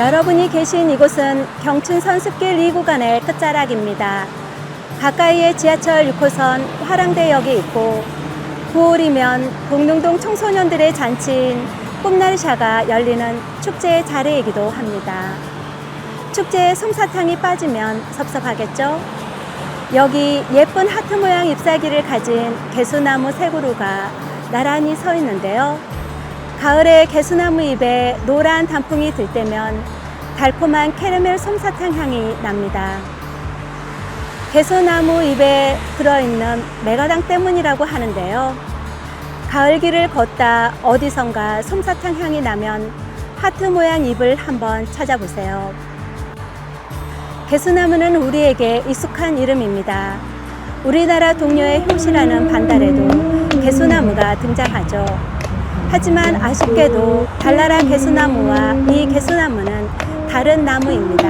여러분이 계신 이곳은 경춘선 숲길 2구간의 끝자락입니다. 가까이에 지하철 6호선 화랑대역이 있고 9월이면 동릉동 청소년들의 잔치인 꿈날샤가 열리는 축제의 자리이기도 합니다. 축제에 솜사탕이 빠지면 섭섭하겠죠? 여기 예쁜 하트 모양 잎사귀를 가진 개수나무 세 그루가 나란히 서 있는데요. 가을에 개수나무 잎에 노란 단풍이 들 때면 달콤한 캐러멜 솜사탕 향이 납니다. 개수나무 잎에 들어있는 메가당 때문이라고 하는데요. 가을길을 걷다 어디선가 솜사탕 향이 나면 하트 모양 잎을 한번 찾아보세요. 개수나무는 우리에게 익숙한 이름입니다. 우리나라 동료의 효시라는 반달에도 개수나무가 등장하죠. 하지만 아쉽게도 달나라 개수나무와 이 개수나무는 다른 나무입니다.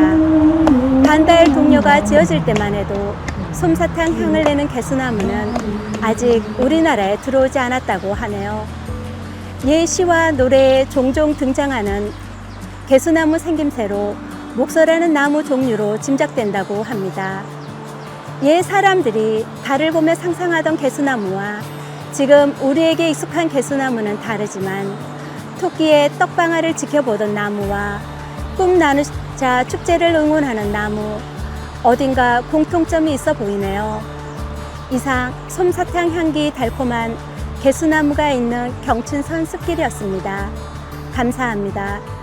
반달 동료가 지어질 때만 해도 솜사탕 향을 내는 개수나무는 아직 우리나라에 들어오지 않았다고 하네요. 예 시와 노래에 종종 등장하는 개수나무 생김새로 목서라는 나무 종류로 짐작된다고 합니다. 옛 사람들이 달을 보며 상상하던 개수나무와 지금 우리에게 익숙한 개수나무는 다르지만 토끼의 떡방아를 지켜보던 나무와 꿈 나누자 축제를 응원하는 나무 어딘가 공통점이 있어 보이네요. 이상 솜사탕 향기 달콤한 개수나무가 있는 경춘선 숲길이었습니다. 감사합니다.